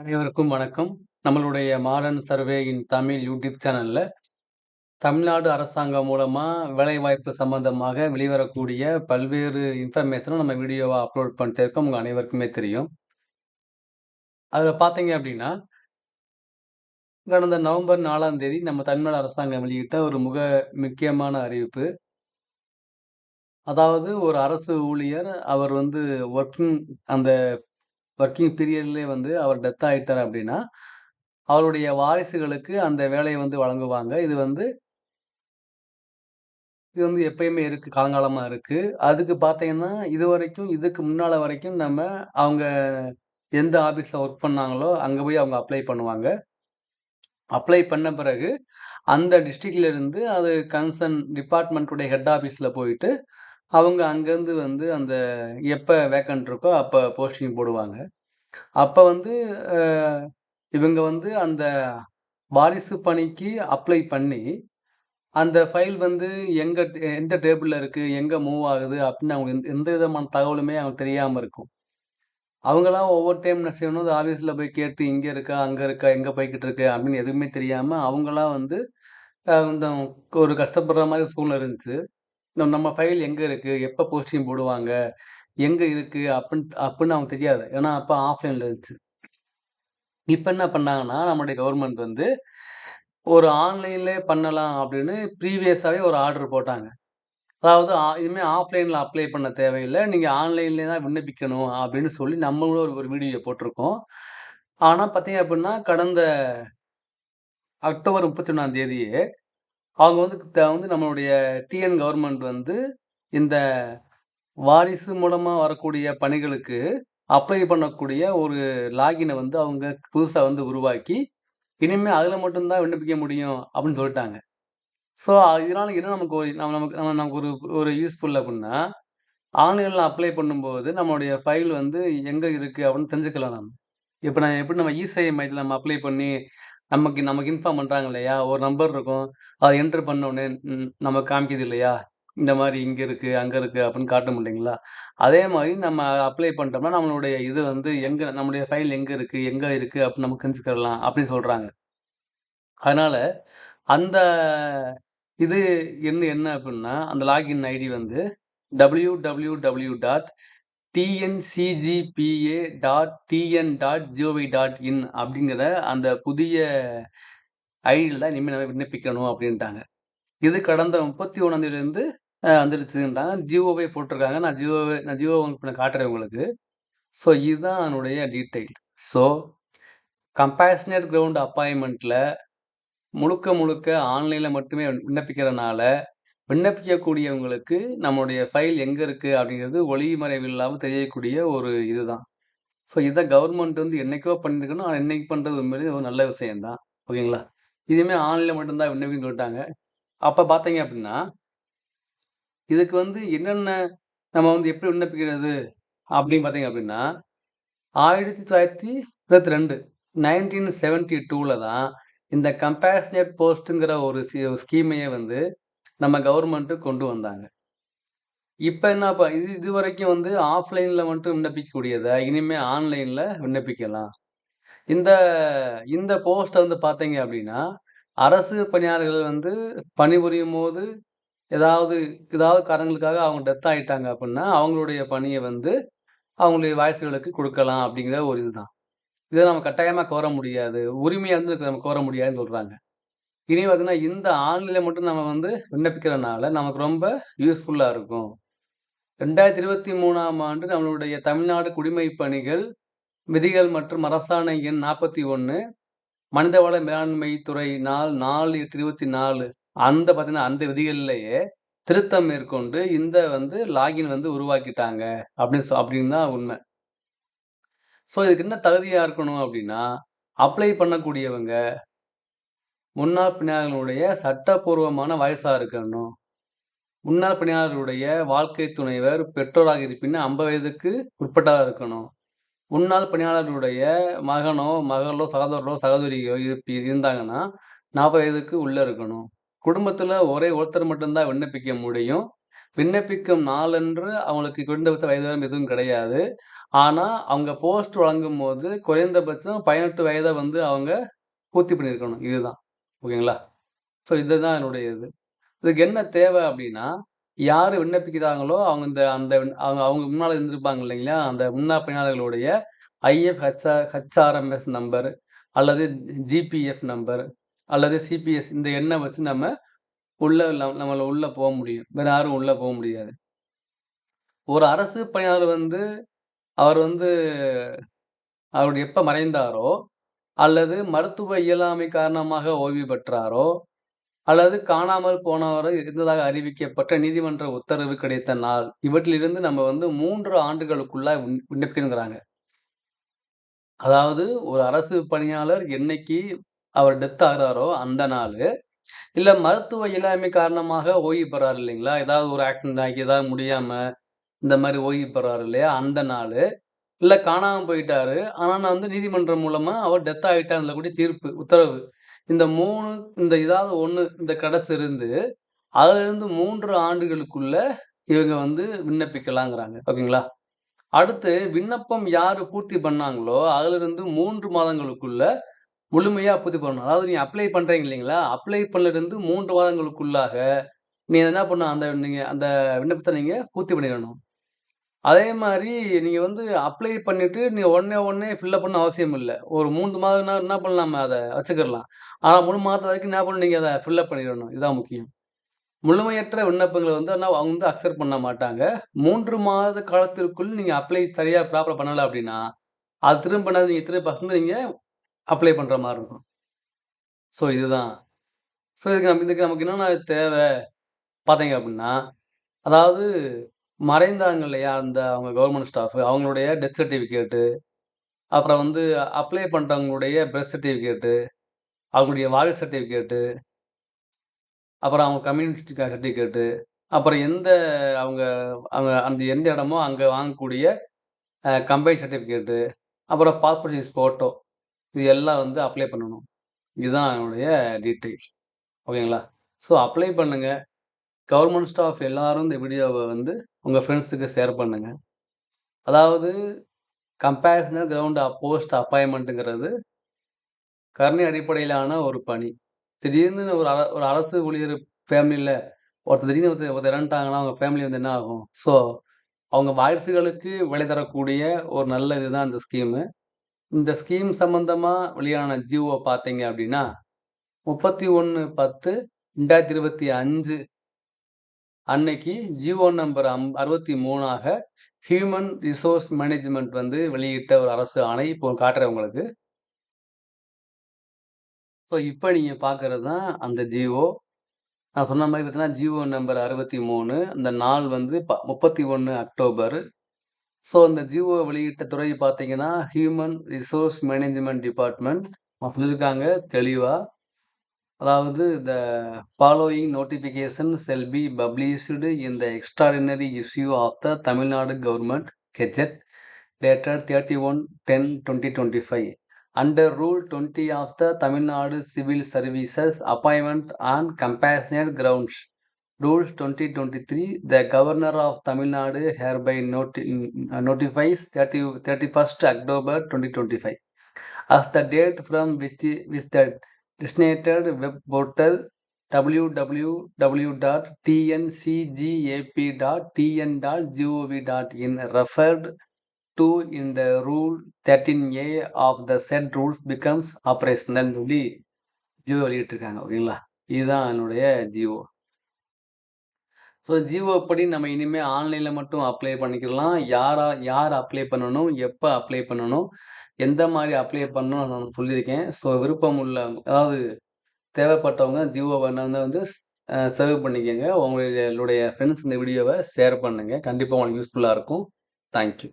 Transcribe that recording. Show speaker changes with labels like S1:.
S1: அனைவருக்கும் வணக்கம். நம்மளுடைய modern survey in Tamil YouTube சேனலில் தமிழ்நாடு அரசாங்கம் மூலமாக வேலைவாய்ப்பு சம்பந்தமாக வெளிவரக்கூடிய பல்வேறு இன்ஃபர்மேஷனை நம்ம வீடியோவை அப்லோட் பண்ணிட்டு இருக்கோம். உங்கள் அனைவருக்குமே தெரியும். அதில் பார்த்தீங்க அப்படின்னா கடந்த நவம்பர் நாலாம் தேதி நம்ம தமிழ்நாடு அரசாங்கம் வெளியிட்ட ஒரு மிக முக்கியமான அறிவிப்பு. அதாவது ஒரு அரசு ஊழியர் அவர் வந்து ஒர்க்கிங் அந்த ஒர்க்கிங் பீரியட்லேயே வந்து அவர் டெத் ஆகிட்டார் அப்படின்னா அவருடைய வாரிசுகளுக்கு அந்த வேலையை வந்து வழங்குவாங்க. இது வந்து இது வந்து எப்பயுமே இருக்குது காலங்காலமாக இருக்குது அதுக்கு பார்த்தீங்கன்னா, இதுவரைக்கும் இதுக்கு முன்னால் வரைக்கும் நம்ம அவங்க எந்த ஆஃபீஸில் ஒர்க் பண்ணாங்களோ, அங்கே போய் அவங்க அப்ளை பண்ணுவாங்க. அப்ளை பண்ண பிறகு, அந்த டிஸ்ட்ரிக்ட்லேருந்து அது கன்சர்ன் டிபார்ட்மெண்ட்டுடைய ஹெட் ஆஃபீஸில் போயிட்டு, அவங்க அங்கேருந்து வந்து அந்த எப்போ வேக்கன்ட் இருக்கோ, அப்போ போஸ்டிங் போடுவாங்க. அப்போ வந்து இவங்க வந்து அந்த வாரிசு பணிக்கு அப்ளை பண்ணி, அந்த ஃபைல் வந்து எங்கே எந்த டேபிளில் இருக்குது எங்கே மூவ் ஆகுது அப்படின்னு அவங்களுக்கு எந்த விதமான தகவலுமே அவங்களுக்கு தெரியாமல் இருக்கும். அவங்களாம் ஒவ்வொரு டைம் என்ன செய்யணும், அது ஆஃபீஸில் போய் கேட்டு இங்கே இருக்கா, அங்கே இருக்கா, எங்கே போய்கிட்டு இருக்கு அப்படின்னு எதுவுமே தெரியாமல் அவங்களாம் வந்து அ இந்த ஒரு கஷ்டப்படுற மாதிரி சூழ்நிலை இருந்துச்சு. நம்ம ஃபைல் எங்கே இருக்குது எப்போ போஸ்டிங் போடுவாங்க, எங்கே இருக்குது அப்படின்னு அப்படின்னு அவங்க தெரியாது. ஏன்னா, அப்போ ஆஃப்லைனில் இருந்துச்சு. இப்போ என்ன பண்ணாங்கன்னா, நம்முடைய கவர்மெண்ட் வந்து ஒரு ஆன்லைன்லே பண்ணலாம் அப்படின்னு ப்ரீவியஸாகவே ஒரு ஆர்டர் போட்டாங்க. அதாவது ஆ ஆஃப்லைனில் அப்ளை பண்ண தேவையில்லை நீங்கள் ஆன்லைன்லேயே தான் விண்ணப்பிக்கணும் அப்படின்னு சொல்லி நம்மளும் ஒரு ஒரு வீடியோ போட்டிருக்கோம். ஆனால் பார்த்தீங்க அப்படின்னா கடந்த அக்டோபர் 31ஆம் தேதியே, அவங்க வந்து த வந்து நம்மளுடைய டிஎன் கவர்மெண்ட் வந்து இந்த வாரிசு மூலமாக வரக்கூடிய பணிகளுக்கு அப்ளை பண்ணக்கூடிய ஒரு லாகினை வந்து அவங்க புதுசாக வந்து உருவாக்கி, இனிமேல் அதில் மட்டும்தான் விண்ணப்பிக்க முடியும் அப்படின்னு சொல்லிட்டாங்க ஸோ இதனால என்ன நமக்கு ஒரு நம்ம நமக்கு நம்ம நமக்கு ஒரு ஒரு யூஸ்ஃபுல் அப்படின்னா ஆன்லைனில் அப்ளை பண்ணும்போது நம்மளுடைய ஃபைல் வந்து எங்கே இருக்குது அப்படின்னு தெரிஞ்சுக்கலாம் நம்ம. இப்போ நான் எப்படி நம்ம இசை மையத்தில் நம்ம அப்ளை பண்ணி, நமக்கு நமக்கு இன்ஃபார்ம் பண்றாங்க இல்லையா? ஒரு நம்பர் இருக்கும். அதை என்டர் பண்ண உடனே நம்ம காமிக்குது இல்லையா? இந்த மாதிரி இங்க இருக்கு, அங்க இருக்கு அப்படின்னு காட்ட முடியுங்களா அதே மாதிரி நம்ம அப்ளை பண்ணிட்டோம்னா, நம்மளுடைய இது வந்து எங்க நம்முடைய ஃபைல் எங்க இருக்கு, எங்க இருக்கு அப்படின்னு நம்ம தெரிஞ்சுக்கலாம் அப்படின்னு சொல்றாங்க. அதனால, அந்த இது என்ன என்ன அப்படின்னா அந்த லாகின் ஐடி வந்து W W W dot TNCGPA dot TN dot GOV dot in அப்படிங்கிற அந்த புதிய ஐடியில் தான் நம்ம விண்ணப்பிக்கணும் அப்படின்ட்டாங்க இது கடந்த 31ஆம் தேதியிலிருந்து அ வந்துருச்சுன்றாங்க. ஜியோவே போட்டிருக்காங்க. நான் ஜியோவே நான் ஜியோ உங்களுக்கு நான் காட்டுறேன் உங்களுக்கு. ஸோ இதுதான் என்னுடைய டீட்டெயில். ஸோ கம்பேஷனேட் கிரவுண்ட் அப்பாயின்மெண்ட்டில் முழுக்க முழுக்க ஆன்லைனில் மட்டுமே விண்ணப்பிக்கிறனால, விண்ணப்பிக்கக்கூடியவங்களுக்கு நம்முடைய ஃபைல் எங்கே இருக்குது அப்படிங்கிறது ஒளிமறைவு இல்லாமல் தெரியக்கூடிய ஒரு இதுதான். ஸோ இதை கவர்மெண்ட் வந்து என்னைக்கோ பண்ணிருக்கணும் ஆனால் என்னைக்கு பண்ணுறது உண்மையிலே ஒரு நல்ல விஷயம் தான். ஓகேங்களா? இதுவுமே ஆன்லைனில் மட்டும்தான் தான் சொல்லிட்டாங்க அப்போ பார்த்தீங்க அப்படின்னா இதுக்கு வந்து என்னென்ன நம்ம வந்து எப்படி விண்ணப்பிக்கிறது அப்படின்னு பார்த்தீங்க நைன்டீன் 1922 1972ல தான் இந்த கம்பேஷனேட் போஸ்ட்டுங்கிற ஒரு ஸ்கீமையே வந்து நம்ம கவர்மெண்ட்டு கொண்டு வந்தாங்க. இப்போ என்னப்பா இது இது வரைக்கும் வந்து ஆஃப்லைனில் மட்டும் விண்ணப்பிக்கக்கூடியதை இனிமேல் ஆன்லைனில் விண்ணப்பிக்கலாம். இந்த இந்த போஸ்ட்டை வந்து பார்த்தீங்க அப்படின்னா அரசு பணியாளர்கள் வந்து பணிபுரியும் போது ஏதாவது ஏதாவது காரணங்களுக்காக அவங்க டெத் ஆகிட்டாங்க அப்படின்னா அவங்களுடைய பணியை வந்து அவங்களுடைய வாரிசுகளுக்கு கொடுக்கலாம் அப்படிங்கிற ஒரு இதுதான். இதை நம்ம கட்டாயமாக கோர முடியாது. உரிமையாக இருந்து நம்ம கோர முடியாதுன்னு சொல்கிறாங்க இனி பார்த்தீங்கன்னா, இந்த ஆன்லைனில் மட்டும் நம்ம வந்து விண்ணப்பிக்கிறனால நமக்கு ரொம்ப யூஸ்ஃபுல்லாக இருக்கும். 2023ஆம் ஆண்டு நம்மளுடைய தமிழ்நாடு குடிமை பணிகள், விதிகள் மற்றும் அரசாணை எண் 41 மனிதவள மேலாண்மை துறை நாள் 4/8/24 அந்த பார்த்தீங்கன்னா, அந்த விதிகள்லேயே திருத்தம் மேற்கொண்டு இந்த வந்து லாகின் வந்து உருவாக்கிட்டாங்க. அப்படின்னு சொ அப்படின்னு தான் உண்மை. ஸோ இதுக்கு என்ன தகுதியாக இருக்கணும் அப்படின்னா அப்ளை பண்ணக்கூடியவங்க முன்னாள் பணியாளர்களுடைய சட்டப்பூர்வமான வயசாக இருக்கணும். முன்னாள் பணியாளர்களுடைய வாழ்க்கை துணைவர், பெற்றோராக இருப்பின்னு ஐம்பது வயதுக்கு உட்பட்டதாக இருக்கணும். முன்னாள் பணியாளர்களுடைய மகனோ, மகளோ, சகோதரரோ, சகோதரியோ இருப்பி இருந்தாங்கன்னா, 40 வயதுக்கு உள்ளே இருக்கணும். குடும்பத்தில் ஒரே ஒருத்தர் மட்டும்தான் விண்ணப்பிக்க முடியும். விண்ணப்பிக்கும் நாளன்று அவங்களுக்கு குறைந்தபட்ச வயது எதுவும் கிடையாது. ஆனால் அவங்க போஸ்ட் வழங்கும் போது குறைந்தபட்சம் பதினெட்டு வயதை வந்து அவங்க பூர்த்தி பண்ணியிருக்கணும். இதுதான். ஓகேங்களா? ஸோ இதுதான் என்னுடைய இது. இதுக்கு என்ன தேவை அப்படின்னா யார் விண்ணப்பிக்கிறாங்களோ அவங்க இந்த அந்த அவங்க அவங்க முன்னால் இருந்திருப்பாங்க இல்லைங்களா? அந்த முன்னா பணியாளர்களுடைய ஐஎஃப், ஹெச்ஆ ஹெச்ஆர்எம்எஸ் நம்பர் அல்லது ஜிபிஎஃப் நம்பர் அல்லது சிபிஎஸ் இந்த எண்ணை வச்சு நம்ம உள்ள நம்மளை உள்ளே உள்ள முடியும். வேற யாரும் உள்ளே போக முடியாது. ஒரு அரசு பணியாளர் வந்து அவர் வந்து அவர் எப்போ மறைந்தாரோ, அல்லது மருத்துவ இயலாமை காரணமாக ஓய்வு பெற்றாரோ, அல்லது காணாமல் போனவரோ இருந்ததாக அறிவிக்கப்பட்ட நீதிமன்ற உத்தரவு கிடைத்த நாள், இவற்றிலிருந்து நம்ம வந்து மூன்று ஆண்டுகளுக்குள்ள விண்ணப்பிக்கணுங்கிறாங்க. அதாவது ஒரு அரசு பணியாளர் என்னைக்கு அவர் டெத் ஆகுறாரோ அந்த நாள் இல்லை மருத்துவ இயலாமை காரணமாக ஓய்வு பெறாரு இல்லைங்களா? ஏதாவது ஒரு ஆக்சிடென்ட் ஆகி ஏதாவது முடியாமல் இந்த மாதிரி ஓய்வு பெறாரு இல்லையா? அந்த நாள் இல்லை காணாமல் போயிட்டாரு. ஆனால் நான் வந்து நீதிமன்றம் மூலமாக அவர் டெத் ஆயிட்டாருன்னு கூடிய தீர்ப்பு, உத்தரவு. இந்த மூணு இந்த இதாவது ஒன்று இந்த கிடைச்சிருந்து, அதிலிருந்து மூன்று ஆண்டுகளுக்குள்ள இவங்க வந்து விண்ணப்பிக்கலாங்கிறாங்க. ஓகேங்களா? அடுத்து விண்ணப்பம் யார் பூர்த்தி பண்ணாங்களோ, அதிலிருந்து மூன்று மாதங்களுக்குள்ள முழுமையாக பூர்த்தி பண்ணணும். அதாவது நீங்கள் அப்ளை பண்ணுறீங்க இல்லைங்களா? அப்ளை பண்ணிலிருந்து மூன்று மாதங்களுக்குள்ளாக நீ என்ன பண்ணணும், அந்த நீங்கள் அந்த விண்ணப்பத்தை நீங்கள் பூர்த்தி பண்ணிடணும் அதே மாதிரி நீங்கள் வந்து அப்ளை பண்ணிவிட்டு நீங்கள் உடனே உடனே ஃபில்லப் பண்ண அவசியம் இல்லை ஒரு 3 மாதம்னா என்ன பண்ணலாம் அதை வச்சுக்கிடலாம் ஆனால் மூணு மாதத்து வரைக்கும் என்ன பண்ணணும், நீங்கள் அதை ஃபில்லப் பண்ணிடணும் இதுதான் முக்கியம். முழுமையற்ற விண்ணப்பங்களை வந்து என்ன அவங்க வந்து அக்செப்ட் பண்ண மாட்டாங்க. மூன்று மாத காலத்திற்குள் நீங்கள் அப்ளை சரியாக ப்ராப்பராக பண்ணலை அப்படின்னா அது திரும்ப நீங்கள் திரும்ப பசங்க நீங்கள் அப்ளை பண்ணுற மாதிரி இருக்கும். ஸோ இதுதான். ஸோ இதுக்கு நம்ம இதுக்கு நமக்கு என்னென்ன தேவை பார்த்தீங்க அப்படின்னா அதாவது மறைந்தாங்க இல்லையா? அந்த அவங்க கவர்மெண்ட் ஸ்டாஃப் அவங்களுடைய டெத் சர்டிஃபிகேட்டு, அப்புறம் வந்து அப்ளை பண்ணுறவங்களுடைய பெர்த் சர்டிஃபிகேட்டு, அவங்களுடைய வாரிசு சர்டிஃபிகேட்டு அப்புறம் அவங்க கம்யூனிட்டி சர்டிஃபிகேட்டு, அப்புறம் எந்த அவங்க அவங்க அந்த எந்த இடமோ அங்கே வாங்கக்கூடிய கம்பெனி கம்பைன் சர்டிஃபிகேட்டு, அப்புறம் பாஸ்போர்ட் சைஸ் ஃபோட்டோ இது எல்லாம் வந்து அப்ளை பண்ணணும். இதுதான் என்னுடைய டீட்டெயில்ஸ். ஓகேங்களா? ஸோ அப்ளை பண்ணுங்கள் கவர்மெண்ட் ஸ்டாஃப் எல்லாரும் இந்த வீடியோவை வந்து உங்கள் ஃப்ரெண்ட்ஸுக்கு ஷேர் பண்ணுங்கள் அதாவது கம்பேஷனல் கிரவுண்ட் போஸ்ட் அப்பாயின்மெண்ட்டுங்கிறது கருணை அடிப்படையிலான ஒரு பணி. திடீர்னு ஒரு அர ஒரு அரசு ஊழியர் ஃபேமிலியில் ஒருத்தர் திடீர்னு ஒருத்தர் ஒருத்தர் இறந்துட்டாங்கன்னா, அவங்க ஃபேமிலி வந்து என்ன ஆகும்? ஸோ அவங்க வாரிசுகளுக்கு விலை தரக்கூடிய ஒரு நல்ல இதுதான் இந்த ஸ்கீமு. இந்த ஸ்கீம் சம்மந்தமாக வெளியான ஜிஓ பார்த்தீங்க அப்டின்னா, 31/10/2025 அன்னைக்கு ஜிஓ நம்பர் அம் 63ஆக ஹியூமன் ரிசோர்ஸ் மேனேஜ்மெண்ட் வந்து வெளியிட்ட ஒரு அரசு ஆணை. இப்போ காட்டுறேன் உங்களுக்கு. ஸோ இப்போ நீங்கள் பார்க்குறது தான் அந்த ஜிஓ. நான் சொன்ன மாதிரி பார்த்தீங்கன்னா, ஜிஓ நம்பர் அறுபத்தி மூணு அந்த நாள் வந்து ப 31 அக்டோபர். ஸோ அந்த ஜிஓ வெளியிட்ட துறை பார்த்தீங்கன்னா, ஹியூமன் ரிசோர்ஸ் மேனேஜ்மெண்ட் டிபார்ட்மெண்ட் சொல்லியிருக்காங்க தெளிவாக அதாவது the following notification shall be published in the extraordinary issue of the Tamil Nadu government gazette dated 31/10/2025 under rule 20 of the Tamil Nadu civil services appointment on compassionate grounds. Rules 2023 the governor of Tamil Nadu hereby noti notifies 30 31st October designated web portal W W W dot TNCGAP dot TN dot GOV dot in referred to in the rule thirteen A of the said rules becomes operational சொல்லி GO வெளியிட்டிருக்காங்க ஓகேங்களா இதுதான் என்னுடைய Jio so Jio படி நம்ம இனிமேல் ஆன்லைனில் மட்டும் அப்ளை பண்ணிக்கலாம் யாரா யார் அப்ளை பண்ணணும் எப்போ அப்ளை பண்ணணும் எந்த மாதிரி அப்ளை பண்ணணும் நான் சொல்லியிருக்கேன். ஸோ விருப்பம் உள்ள அதாவது தேவைப்பட்டவங்க ஜியோ வந்து வந்து சர்வ் பண்ணிக்கோங்க உங்களுடைய ஃப்ரெண்ட்ஸ் இந்த வீடியோவை ஷேர் பண்ணுங்கள் கண்டிப்பாக உங்களுக்கு யூஸ்ஃபுல்லாக இருக்கும். Thank you.